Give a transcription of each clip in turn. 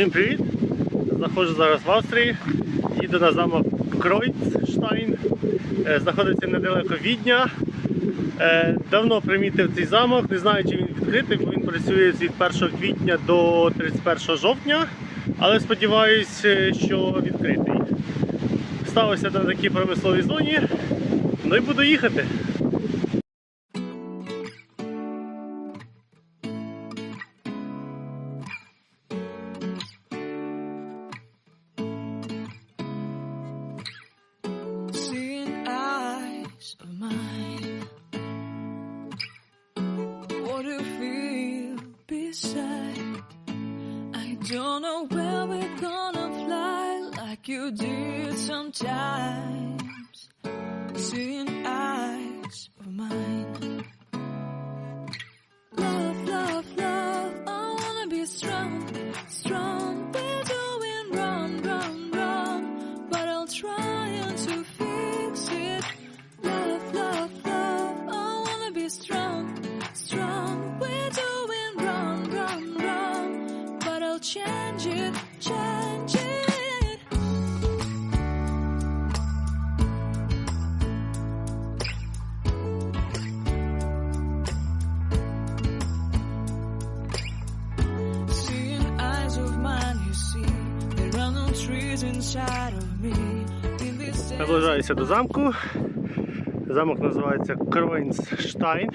Всім привіт! Знаходжусь зараз в Австрії. Їду на замок Кройцштайн. Е, Знаходиться недалеко Відня. Е, Давно примітив цей замок, не знаю, чи він відкритий, бо він працює від 1 квітня до 31 жовтня, але сподіваюся, що відкритий. Ставився на такій промисловій зоні, ну і буду їхати. do sometimes. Наближаюся до замку. Замок називається Кройнсштайн.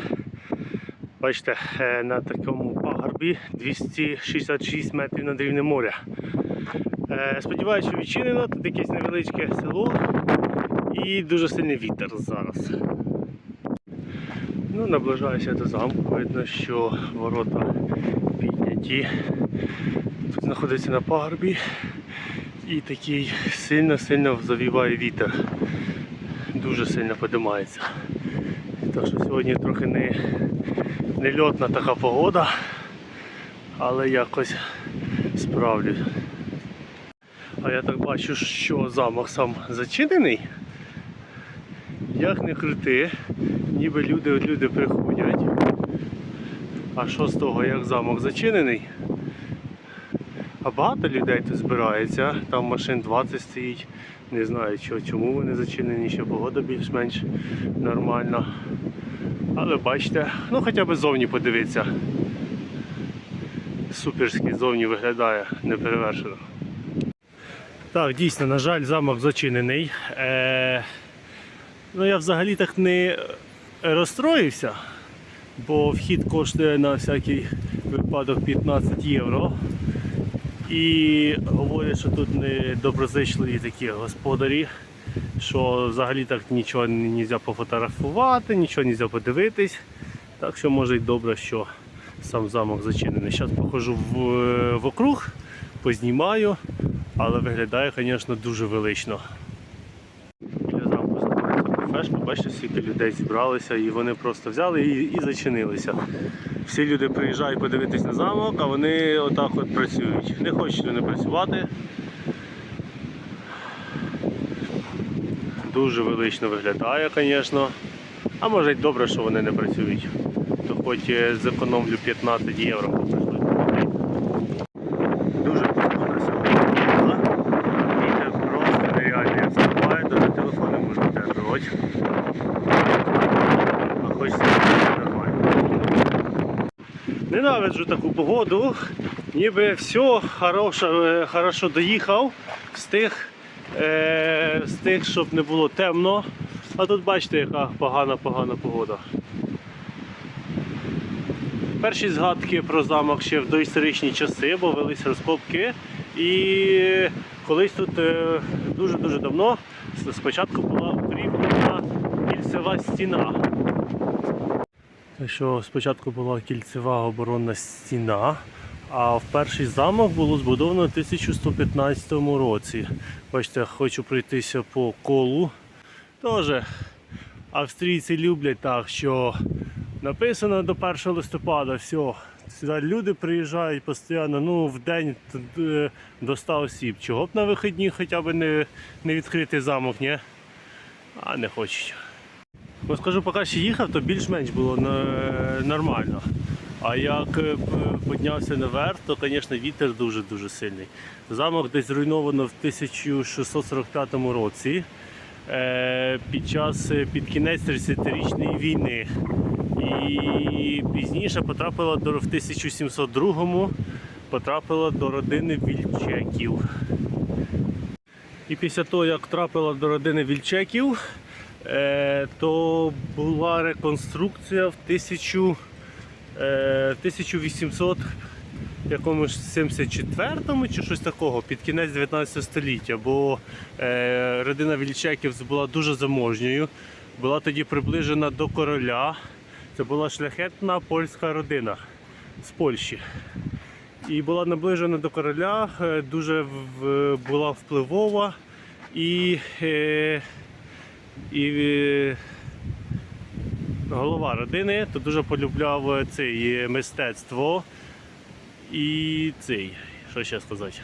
Бачите, е, на такому пагорбі 266 метрів над рівнем моря. Е, Сподіваюся, що відчинено, тут якесь невеличке село і дуже сильний вітер зараз. Ну, наближаюся до замку, видно, що ворота підняті. Тут знаходиться на пагорбі і такий сильно-сильно завіває вітер. Дуже сильно подимається. Так що сьогодні трохи не, не льотна така погода, але якось справлюсь. А я так бачу, що замок сам зачинений. Як не крути, ніби люди люди приходять. А що з того, як замок зачинений? А багато людей тут збирається, там машин 20 стоїть. Не знаю чому вони зачинені, ще погода більш-менш нормальна. Але бачите, ну хоча б зовні подивитися. Суперський зовні виглядає неперевершено. Так, дійсно, на жаль, замок зачинений. Е, ну я взагалі так не розстроївся, бо вхід коштує на всякий випадок 15 євро. І говорять, що тут не доброзичливі такі господарі, що взагалі так нічого не можна пофотографувати, нічого не можна подивитись. Так що може й добре, що сам замок зачинений. Зараз походжу в, вокруг, познімаю, але виглядає, звісно, дуже велично. Біля бачите, скільки людей зібралися і вони просто взяли і, і зачинилися. Всі люди приїжджають подивитись на замок, а вони отак от працюють. Не хочуть вони працювати. Дуже велично виглядає, звісно. А може й добре, що вони не працюють. То хоч е, зекономлю 15 євро. Дуже погода сьогодні. була. Вітер просто нереально як вступає, даже телефон не можна тримати. А хочеться нормально. Ненавиджу таку погоду. Ніби все хорошо, е, хорошо доїхав, встиг, е, встиг, щоб не було темно. А тут бачите, яка погана погана погода. Перші згадки про замок ще в доісторичні часи, бо велись розкопки. І колись тут е, дуже-дуже давно спочатку була укріплена кільцева стіна. Що спочатку була кільцева оборонна стіна, а в перший замок було збудовано в 1115 році. Бачите, хочу пройтися по колу. Теж австрійці люблять так, що написано до 1 листопада, все. Сюди люди приїжджають постійно, ну в день е, до 100 осіб. Чого б на вихідні хоча б не, не відкрити замок, ні? А не хочуть. Ну скажу, поки ще їхав, то більш-менш було нормально. А як е, піднявся наверх, то, звісно, вітер дуже-дуже сильний. Замок десь зруйновано в 1645 році е, під час е, під кінець 30-річної війни. І пізніше потрапила до в 1702 потрапила до родини Вільчеків. І після того, як трапила до родини Вільчеків, то була реконструкція в 1000, е, 1800 якомусь 74-му чи щось такого, під кінець 19 століття, бо е, родина Вільчеків була дуже заможньою, була тоді приближена до короля. Це була шляхетна польська родина з Польщі. І була наближена до короля, е, дуже в- була впливова і, е, і е, голова родини то дуже полюбляв е, цей е, мистецтво і цей, що ще сказати.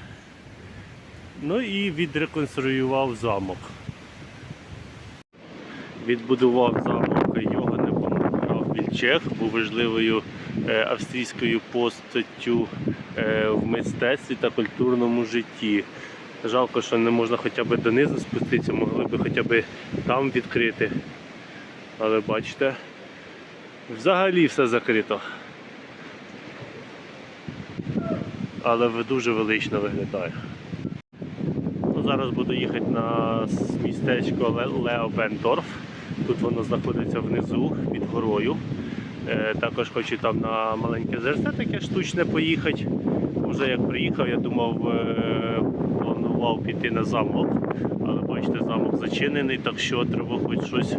Ну і відреконструював замок. Відбудував замок Йоганн граф Вільчех, був важливою австрійською постаттю в мистецтві та культурному житті. Жалко, що не можна хоча б донизу спуститися, могли б хоча б там відкрити. Але бачите, взагалі все закрито. Але дуже велично виглядає. Ну, зараз буду їхати на містечко Ле- Леобендорф. Тут воно знаходиться внизу під горою. Е, також хочу там на маленьке озерце таке штучне поїхати. Вже як приїхав, я думав, е, планував піти на замок, але бачите, замок зачинений, так що треба хоч щось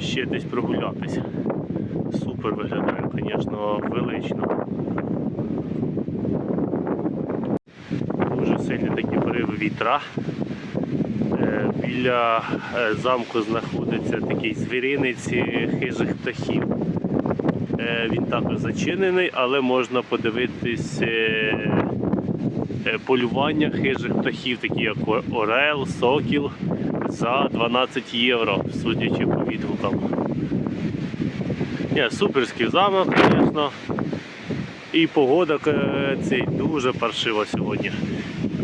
ще десь прогулятися. Супер виглядає, звісно, велично. Дуже сильні такі пориви вітра. Е, Біля е, замку знаходиться такий звіринець хижих птахів. Е, Він також зачинений, але можна подивитись полювання хижих птахів, такі як орел, сокіл, за 12 євро, судячи по відгукам. Ні, суперський замок, звісно. І погода е, цей дуже паршива сьогодні.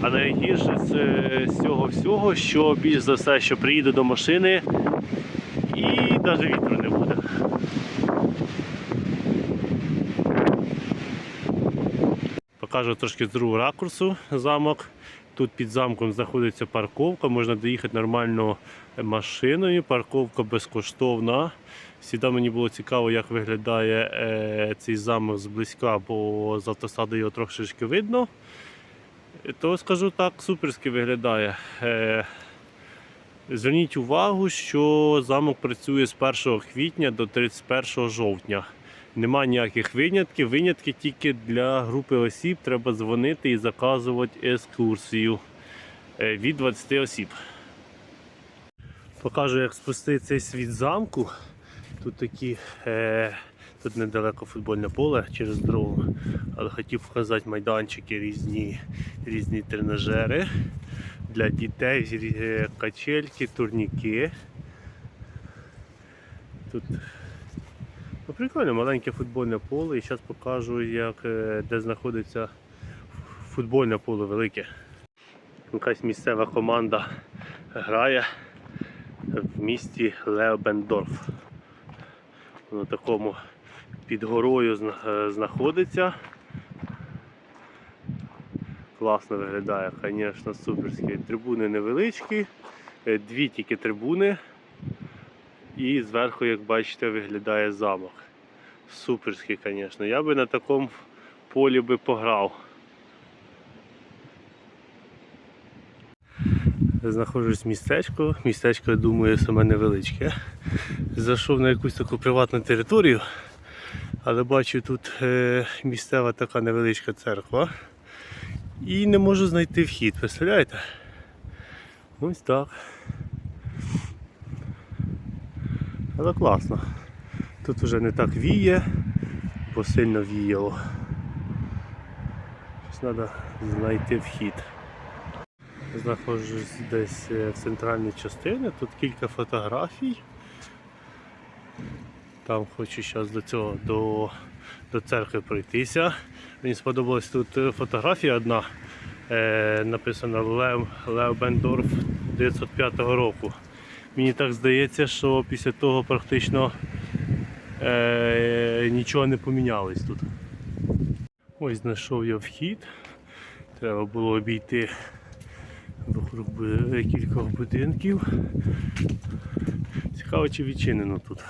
А найгірше е, з цього всього, що більш за все, що приїду до машини і навіть вітру не буде. Покажу трошки з другого ракурсу замок. Тут під замком знаходиться парковка, можна доїхати нормально машиною. Парковка безкоштовна. Всіда мені було цікаво, як виглядає е, цей замок зблизька, бо з автосаду його трошечки видно. То скажу так, суперськи виглядає. Е, Зверніть увагу, що замок працює з 1 квітня до 31 жовтня. Нема ніяких винятків. Винятки тільки для групи осіб треба дзвонити і заказувати екскурсію е, від 20 осіб. Покажу, як спуститися світ замку. Тут такі, е, тут недалеко футбольне поле через дорогу, але хотів показати майданчики різні, різні тренажери для дітей, е, качельки, турніки. Тут прикольно, маленьке футбольне поле. І зараз покажу, як, е, де знаходиться футбольне поле велике. Якась місцева команда грає в місті Леобендорф. На такому під горою е, знаходиться. Класно виглядає, звісно, суперські. Трибуни невеличкі, е, дві тільки трибуни. І зверху, як бачите, виглядає замок. Суперський, звісно. Я би на такому полі би пограв. Знаходжусь в містечку. Містечко, я думаю, саме невеличке. Зайшов на якусь таку приватну територію, але бачу тут е, місцева така невеличка церква. І не можу знайти вхід, представляєте? Ось так. Але класно. Тут вже не так віє, бо сильно віяло. Щось треба знайти вхід. Знаходжусь десь е, в центральній частині, тут кілька фотографій. Там хочу зараз до цього до до церкви пройтися. Мені сподобалась тут е, фотографія одна. Е, написано Лев, Лев Бендорф 905 року. Мені так здається, що після того практично е, нічого не помінялось тут. Ось знайшов я вхід. Треба було обійти вокруг кількох будинків. Цікаво, чи відчинено тут.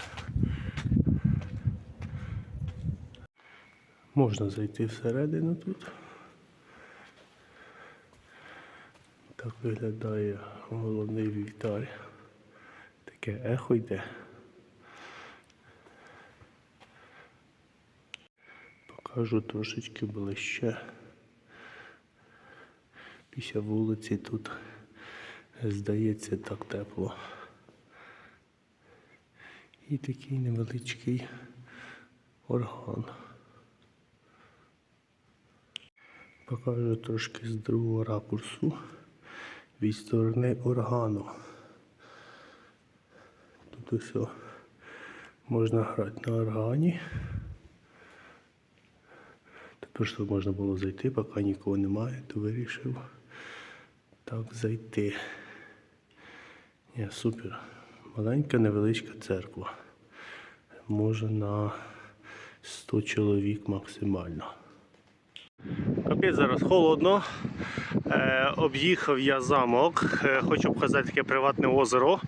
Можна зайти всередину тут. Так виглядає головний вівтар. Таке ехо йде. Покажу трошечки ближче. Після вулиці тут здається так тепло. І такий невеличкий орган. Покажу трошки з другого ракурсу від сторони органу. Тут усе можна грати на органі. Тепер що можна було зайти, поки нікого немає, то вирішив так зайти. Ні, супер. Маленька невеличка церква. Може на 100 чоловік максимально. Капець зараз холодно. Е, об'їхав я замок. Е, хочу показати таке приватне озеро.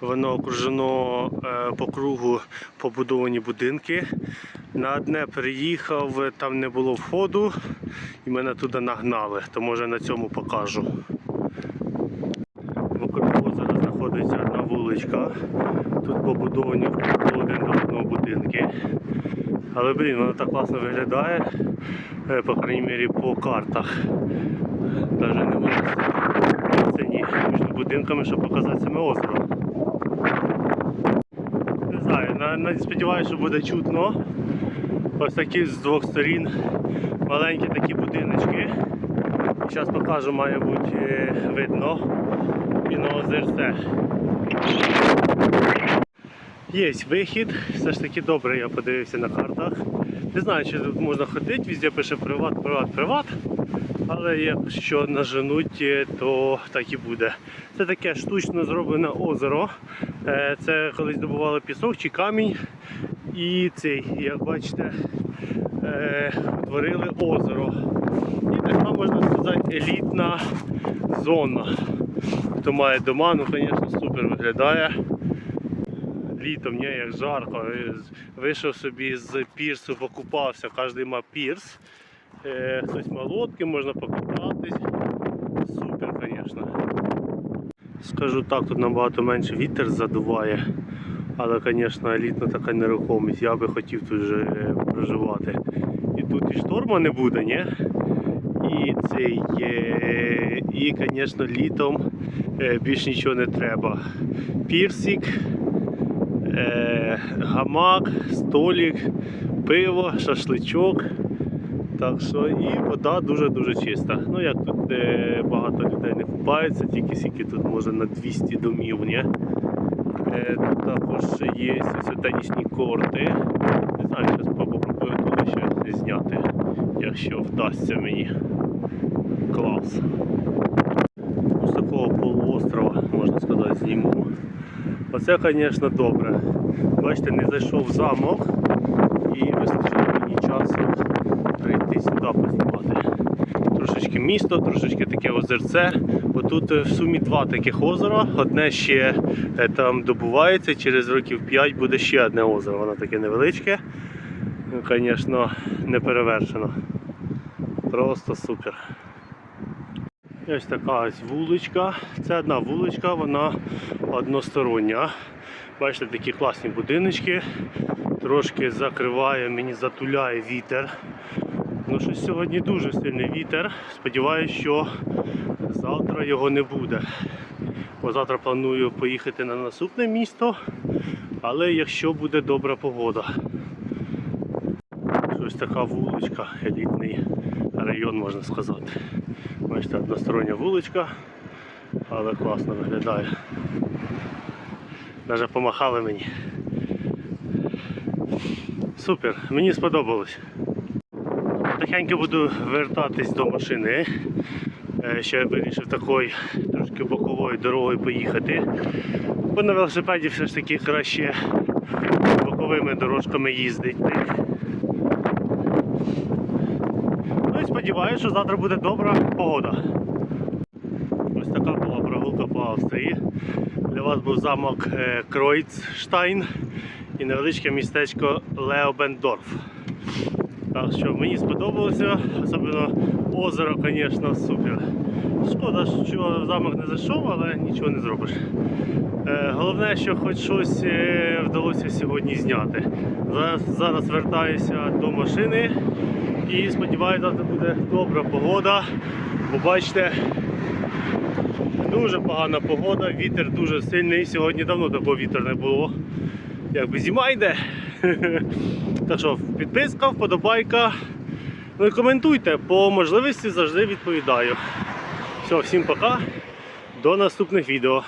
Воно окружено е, по кругу побудовані будинки. На одне переїхав, там не було входу, і мене туди нагнали, то може на цьому покажу. Вокруг озера знаходиться одна вуличка. Тут побудовані один до одного будинки. Але блін, воно так класно виглядає, е, по крайній мірі по картах. Навіть не можу ціні між будинками, щоб показати саме озеро. Не знаю, на, на, сподіваюся, що буде чутно. Ось такі з двох сторін маленькі такі будиночки. Зараз покажу, має бути е, видно і на озерце. Є вихід, все ж таки добре, я подивився на картах. Не знаю, чи тут можна ходити, везде пише приват, приват, приват. Але якщо наженуть, е, то так і буде. Це таке штучно зроблене озеро. Е, Це колись добували пісок чи камінь. І цей, як бачите, е, утворили озеро. І така, можна сказати, елітна зона. Хто має дома, ну, звісно, супер виглядає літом, ні, як жарко. Е, Вийшов собі з пірсу, покупався, кожен мав пірс. Е, хтось мав лодки, можна покупатись. Супер, звісно. Скажу так, тут набагато менше вітер задуває. Але, звісно, елітна така нерухомість. Я би хотів тут вже е, проживати. І тут і шторма не буде, ні? І цей, е, і, звісно, літом більш нічого не треба. Пірсик, е, гамак, столик, пиво, шашличок. Так що і вода дуже-дуже чиста. Ну як тут е, багато людей не купаються, тільки скільки тут може на 200 домів. Ні? Е, тут також є ось тенісні корти. Не знаю, зараз попробую туди ще зняти, якщо вдасться мені. Клас. З такого полуострова, можна сказати, зніму. Оце, звісно, добре. Бачите, не зайшов в замок і вистачило мені часу прийти сюди познімати. Трошечки місто, трошечки таке озерце. Отут е, в сумі два таких озера. Одне ще е, там добувається, через років 5 буде ще одне озеро. Воно таке невеличке. Ну, звісно, не перевершено. Просто супер. Ось така ось вуличка. Це одна вуличка, вона одностороння. Бачите, такі класні будиночки. Трошки закриває, мені затуляє вітер. Ну щось сьогодні дуже сильний вітер. Сподіваюсь, що завтра його не буде. Бо завтра планую поїхати на наступне місто, але якщо буде добра погода. Ось така вуличка, елітний район, можна сказати. Бачите, одностороння вуличка, але класно виглядає. Навіть помахали мені. Супер, мені сподобалось. Тихенько буду вертатись до машини. Е, Ще вирішив такою трошки боковою дорогою поїхати. Бо на велосипеді все ж таки краще боковими дорожками їздити. Ну і сподіваюся, що завтра буде добра погода. Ось така була прогулка по Австрії. Для вас був замок е, Кройцштайн і невеличке містечко Леобендорф. Так що мені сподобалося, особливо озеро, звісно, супер. Шкода, що замок не зайшов, але нічого не зробиш. Е, Головне, що хоч щось е, вдалося сьогодні зняти. Зараз, зараз вертаюся до машини і сподіваюся, завтра буде добра погода. Бо бачите, дуже погана погода, вітер дуже сильний. Сьогодні давно такого вітру не було. Якби зима йде. Так що підписка, вподобайка. Ну і коментуйте, по можливості завжди відповідаю. Все, всім пока. До наступних відео.